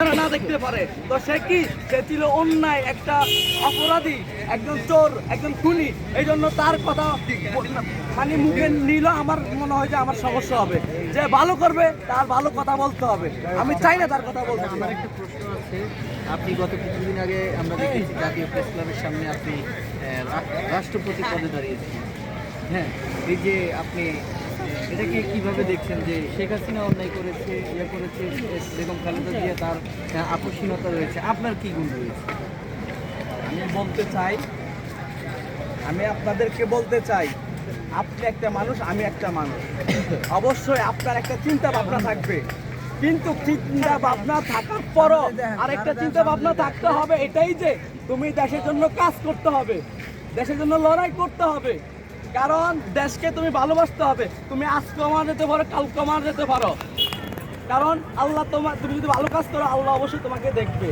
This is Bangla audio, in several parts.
না দেখতে পারে। তো সে কি? সে ছিল অন্যায় একটা অপরাধী একজন চোর একজন খুনি। এই জন্য তার কথা মানে মুখে নিল আমার মনে হয় যে আমার সমস্যা হবে। যে ভালো করবে তার ভালো কথা বলতে হবে। আমি চাই না তার কথা বলতে। আমার একটা প্রশ্ন আছে। আপনি গত কিছুদিন আগে আমরা দেখেছি জাতীয় প্রেস ক্লাবের সামনে আপনি রাষ্ট্রপতি পদে দাঁড়িয়েছেন হ্যাঁ এই যে আপনি এটাকে কীভাবে দেখছেন যে শেখ হাসিনা অন্যায় করেছে ইয়ে করেছে, বেগম খালেদা জিয়া তার আকস্মিকতা রয়েছে? আপনার কি গুণ রয়েছে? আমি বলতে চাই, আমি আপনাদেরকে বলতে চাই, আপনি একটা মানুষ, আমি একটা মানুষ। অবশ্যই আপনার একটা চিন্তা ভাবনা থাকবে। কিন্তু চিন্তা ভাবনা থাকার পরও আরেকটা চিন্তা ভাবনা থাকতে হবে এটাই যে, তুমি দেশের জন্য কাজ করতে হবে, দেশের জন্য লড়াই করতে হবে। কারণ দেশকে তুমি ভালোবাসতে হবে। তুমি আজ আমার যেতে পারো কাল আমার যেতে পারো। কারণ আল্লাহ তোমার তুমি যদি ভালো কাজ করো, আল্লাহ অবশ্যই তোমাকে দেখবে।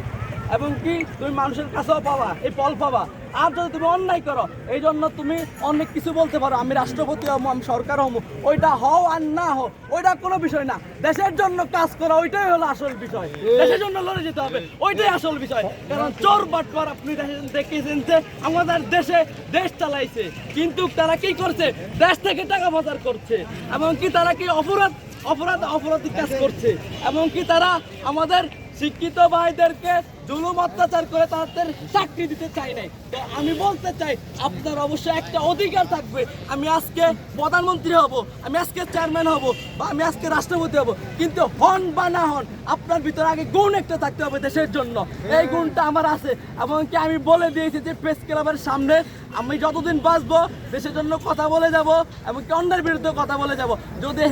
এবং কি? তুমি মানুষের কাছেও পাবা, এই ফল পাবা। আর যদি তুমি অন্যায় করো এই জন্য তুমি অনেক কিছু বলতে পারো। আমি রাষ্ট্রপতি হব, আমি সরকার হব, ওইটা হও আর না হও, ওইটা কোনো বিষয় না। দেশের জন্য কাজ করা, ওইটাই হলো আসল বিষয়। দেশের জন্য লড়ে যেতে হবে, ওইটাই আসল বিষয়। কারণ চোর বাটপার আপনি দেখেছেন- যে আমাদের দেশে দেশ চালাইছে। কিন্তু তারা কি করছে? দেশ থেকে টাকা পাচার করছে। এবং কি তারা কি অপরাধ অপরাধ, অপরাধী কাজ করছে? এমনকি তারা আমাদের শিক্ষিত ভাইদেরকে জুলুম অত্যাচার করে তাদের চাকরি দিতে চাই নাই। তো আমি বলতে চাই, আপনার অবশ্যই একটা অধিকার থাকবে। আমি আজকে প্রধানমন্ত্রী হব, আমি আজকে চেয়ারম্যান হব বা আমি আজকে রাষ্ট্রপতি হব। কিন্তু হন বা না হন, আপনার ভিতরে আগে গুণ একটা থাকতে হবে দেশের জন্য। এই গুণটা আমার আছে। এমনকি আমি বলে দিয়েছি যে প্রেস ক্লাবের সামনে আমি যতদিন বাঁচবো, দেশের জন্য কথা বলে যাব, এমনকি অন্যের বিরুদ্ধে কথা বলে যাব। যদি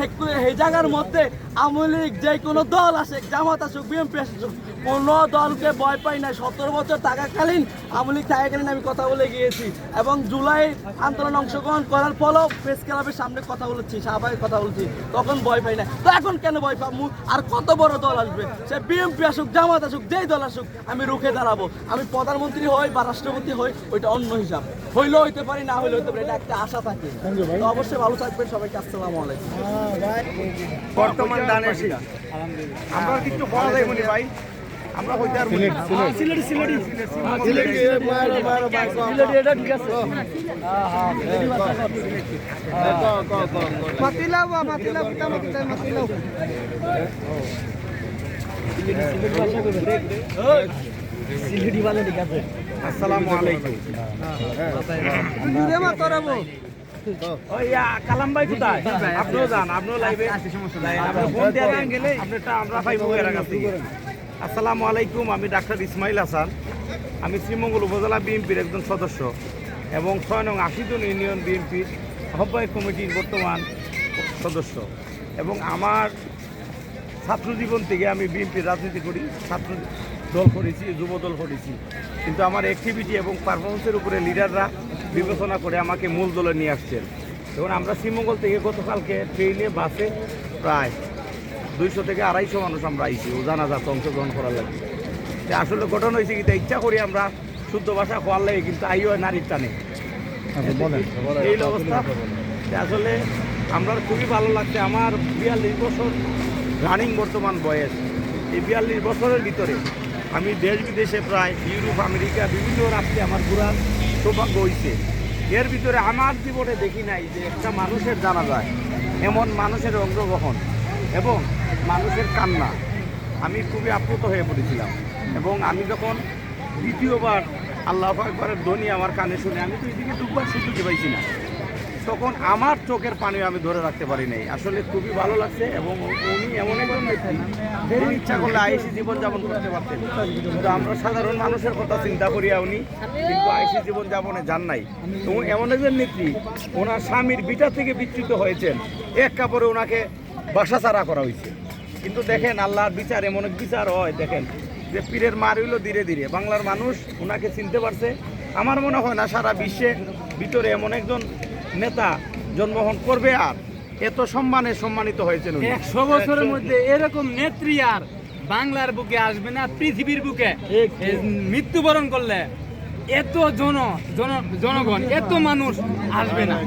এই জায়গার মধ্যে আওয়ামী লীগ যে কোনো দল আসে, জামাত আসুক বিএনপি আসুক কোনো দলকে ভয় পাই না। সতেরো বছর থাকাকালীন আওয়ামী লীগ থাকাকালীন আমি কথা বলে গিয়েছি এবং জুলাই আন্দোলন অংশগ্রহণ করার ফলেও প্রেস ক্লাবের সামনে কথা বলেছি, স্বাভাবিক কথা বলছি। তখন ভয় পাই না। তো এখন কেন ভয় পাবো? আর কত বড় দল আসবে? সে বিএনপি আসুক, জামাত আসুক, যেই দল আসুক, আমি রুখে দাঁড়াবো। আমি প্রধানমন্ত্রী হই বা রাষ্ট্রপতি হই, ওইটা অন্য হিসাব। হইলেও হইতে পারি, না হইলেও হইতে পারি, এটা একটা আশা থাকে। তো অবশ্যই ভালো থাকবেন সবাইকে, আসসালামু আলাইকুম। বর্তমান দানে আমরা কিছু বলা নি ভাই? আমরা হইতে আর সিলেটি সিলেটি। সিলেটি এটা ঠিক আছে মাতিলাও সিলেটি ভালো ঠিক আছে। আসসালামু আলাইকুম। দূরে তোরাবো কালাম ভাই কোথায়? আপনিও যান আপনিও লাইভে। আপনি ফোন দিয়ে গেলে আপনারটা আমরা পাইবো এর কাছ থেকে? আসসালামু আলাইকুম, আমি ডাক্তার ইসমাইল হাসান। আমি শ্রীমঙ্গল উপজেলা বিএনপির একজন সদস্য এবং ছয় নং আশিজন ইউনিয়ন বিএনপির আহ্বায়ক কমিটির বর্তমান সদস্য। এবং আমার ছাত্র জীবন থেকে আমি বিএনপির রাজনীতি করি, ছাত্র দল করেছি, যুব দল করেছি। কিন্তু আমার অ্যাক্টিভিটি এবং পারফরমেন্সের উপরে লিডাররা বিবেচনা করে আমাকে মূল দলে নিয়ে আসছেন। এবং আমরা শ্রীমঙ্গল থেকে গতকালকে ট্রেনে, বাসে প্রায় দুইশো থেকে আড়াইশো মানুষ আমরা আইছি ও জানাজাতে অংশগ্রহণ করার লাগে। যে আসলে ঘটনা হয়েছে কিন্তু ইচ্ছা করি আমরা শুদ্ধ ভাষা খোয়ার লাগে কিন্তু আইও নারীর টানে। এই অবস্থা। যে আসলে আমরা খুবই ভালো লাগছে আমার বিয়াল্লিশ বছর রানিং বর্তমান বয়স। এই বিয়াল্লিশ বছরের ভিতরে আমি দেশ বিদেশে প্রায় ইউরোপ আমেরিকা বিভিন্ন রাষ্ট্রে আমার ঘোরার সৌভাগ্য হয়েছে এর ভিতরে আমার জীবনে দেখি নাই যে একটা মানুষের জানা যায় এমন মানুষের অংশগ্রহণ। এবং মানুষের কান্না। আমি খুবই আপ্লুত হয়ে পড়েছিলাম। এবং আমি যখন দ্বিতীয়বার আল্লাহ একবারের ধ্বনি আমার কানে শুনে, আমি তো এদিকে দুবার সুযোগ পাইছি না। তখন আমার চোখের পানি আমি ধরে রাখতে পারি নাই। আসলে খুবই ভালো লাগছে এবং উনি এমন একজন ব্যক্তি ইচ্ছা করলে আইসি জীবনযাপন করতে পারতেন। কিন্তু আমরা সাধারণ মানুষের কথা চিন্তা করিয়া উনি কিন্তু আইসি জীবনযাপনে যান নাই। উনি এমন একজন নেত্রী, ওনার স্বামীর বিটা থেকে বিচ্যুত হয়েছেন। এক কাপড়ে ওনাকে বাসা ছাড়া করা হয়েছে। কিন্তু দেখেন আল্লাহর বিচার এমন এক বিচার হয় দেখেন যে পীরের মার হইল ধীরে ধীরে। বাংলার মানুষ ওনাকে চিনতে পারছে। আমার মনে হয় না সারা বিশ্বে ভিতরে এমন একজন নেতা জন্মগ্রহণ করবে আর এত সম্মানে সম্মানিত হয়েছেন উনি। একশো বছরের মধ্যে এরকম নেত্রী আর বাংলার বুকে আসবে না পৃথিবীর বুকে। মৃত্যুবরণ করলে এত জন জন জনগণ এত মানুষ আসবে না।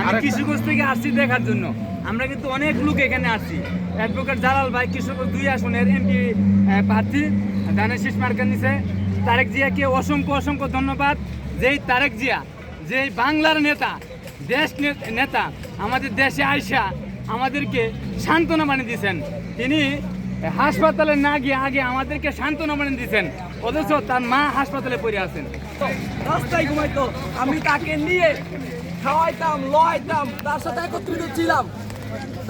আমি কিশোরগঞ্জ থেকে আসছি দেখার জন্য। আমরা কিন্তু অনেক লোক এখানে আসছি। অ্যাডভোকেট জালাল ভাই, কৃষক দুই আসনের এমপি প্রার্থী। ধানের শীষ মার্কার নিচে তারেক জিয়াকে অসংখ্য অসংখ্য ধন্যবাদ। যেই তারেক জিয়া, যেই বাংলার নেতা, দেশ নেতা, আমাদের দেশে আইসা আমাদেরকে সান্ত্বনা বানিয়ে দিয়েছেন। তিনি হাসপাতালে না গিয়ে আগে আমাদেরকে সান্ত্বনা বানিয়ে দিয়েছেন। অথচ তার মা হাসপাতালে পড়ে আছেন। রাস্তায় ঘুমাইতো, আমি তাকে নিয়ে খাওয়াইতাম, লওয়াইতাম, তার সাথে একত্রিত ছিলাম।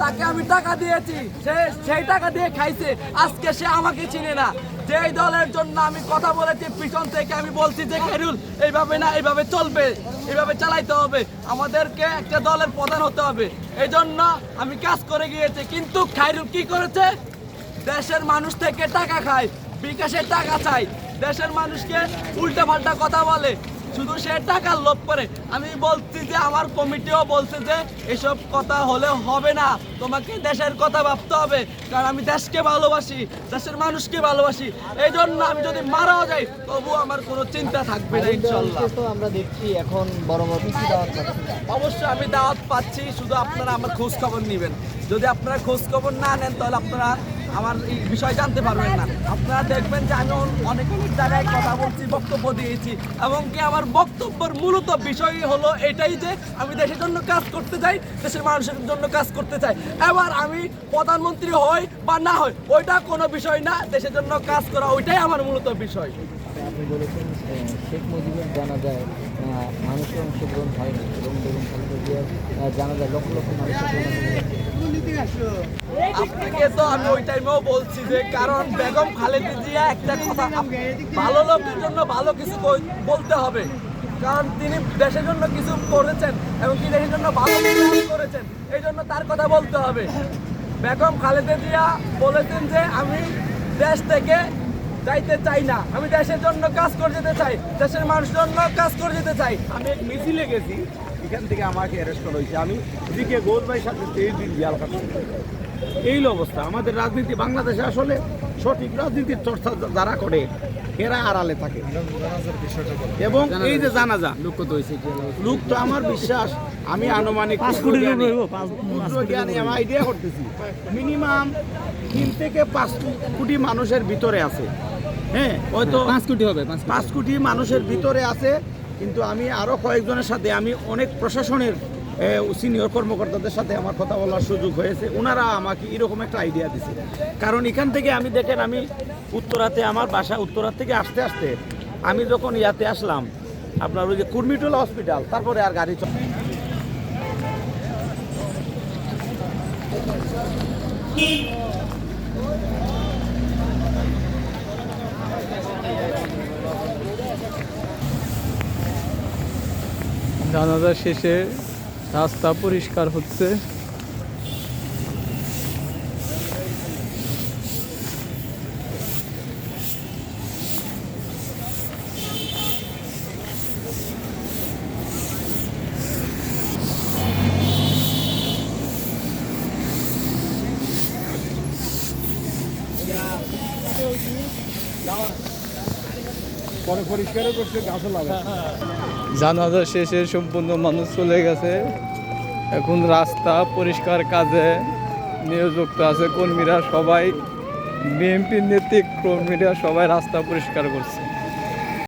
তাকে আমি টাকা দিয়েছি, সে সেই টাকা দিয়ে খাইছে। আজকে সে আমাকে চিনে না। যেই দলের জন্য আমি কথা বলেছি, পিছন থেকে আমি বলছি যে, খেরুল, এইভাবে না, এইভাবে চলবে, এইভাবে চালাইতে হবে। আমাদেরকে একটা দলের প্রধান হতে হবে। এই জন্য আমি কাজ করে গিয়েছি, কিন্তু খাইরুল কি করেছে? দেশের মানুষ থেকে টাকা খায় বিকাশের টাকা চাই দেশের মানুষকে উল্টা পাল্টা কথা বলে। শুধু সে টাকার লোভ করে। আমি বলছি যে আমার কমিটিও বলছে যে এসব কথা হলে হবে না। তোমাকে দেশের কথা ভাবতে হবে কারণ আমি দেশকে ভালোবাসি দেশের মানুষকে ভালোবাসি। এই জন্য আমি যদি মারাও যাই তবু আমার কোনো চিন্তা থাকবে না ইনশাল্লাহ তো আমরা দেখছি এখন বড় বড় কিছু দাওয়াত পাচ্ছি। অবশ্যই আমি দাওয়াত পাচ্ছি শুধু আপনারা আমার খোঁজ খবর নেবেন। যদি আপনারা খোঁজ খবর না নেন তাহলে আপনারা আমার এই বিষয় জানতে পারবেন না। আপনারা দেখবেন যে আমি অনেক অনেক জায়গায় কথা বলছি, বক্তব্য দিয়েছি, এবং কি আমার বক্তব্যের মূলত বিষয় হলো এটাই যে আমি দেশের জন্য কাজ করতে চাই, দেশের মানুষের জন্য কাজ করতে চাই। এবার আমি প্রধানমন্ত্রী হই বা না হই, ওইটা কোনো বিষয় না, দেশের জন্য কাজ করা ওইটাই আমার মূলত বিষয়। আপনি বলেছেন শেখ মুজিবের জানা যায় মানুষের অংশগ্রহণ আপনাকে তো আমি ওই টাইমেও বলছি যে কারণ বেগম একটা কথা জন্য ভালো কিছু বলতে হবে। কারণ তিনি দেশের জন্য কিছু করেছেন এবং কি দেশের জন্য ভালো করেছেন, এই জন্য তার কথা বলতে হবে। বেগম খালেদা জিয়া বলেছেন যে আমি দেশ থেকে যাইতে চাই না, আমি দেশের জন্য কাজ করে যেতে চাই, দেশের মানুষের জন্য কাজ করে যেতে চাই। আমি এক মিছিলে গেছি এখান থেকে আমাকে অ্যারেস্ট করা হয়েছে। আমি এদিকে গোল ভাই সাথে তেইশ দিন জাল কাটছি। এই অবস্থা। আমাদের রাজনীতি বাংলাদেশে আসলে সঠিক রাজনীতির চর্চা যারা করে এরা আড়ালে থাকে। এবং এই যে জানাজা লোক তো লোক তো আমার বিশ্বাস আমি আনুমানিক জ্ঞানী- আমি আইডিয়া করতেছি। মিনিমাম তিন থেকে পাঁচ কোটি মানুষের ভিতরে আছে। হ্যাঁ হয়তো পাঁচ কোটি হবে পাঁচ কোটি মানুষের ভিতরে আছে। কিন্তু আমি আরও কয়েকজনের সাথে, আমি অনেক প্রশাসনের সিনিয়র কর্মকর্তাদের সাথে আমার কথা বলার সুযোগ হয়েছে। ওনারা আমাকে এরকম একটা আইডিয়া দিছে। কারণ এখান থেকে আমি দেখেন, আমি উত্তরাতে, আমার বাসা উত্তরার থেকে আসতে আসতে আমি যখন ইয়াতে আসলাম, আপনার ওই যে কুর্মিটোলা হসপিটাল তারপরে আর গাড়ি চলে জানাজা শেষে রাস্তা পরিষ্কার হচ্ছে। পরে পরিষ্কারও করছে গাছও লাগা জানাজা শেষে সম্পূর্ণ মানুষ চলে গেছে। এখন রাস্তা পরিষ্কার কাজে নিয়োজিত আছে কর্মীরা সবাই। বিএনপির নেতৃত্ব কর্মীরা সবাই রাস্তা পরিষ্কার করছে।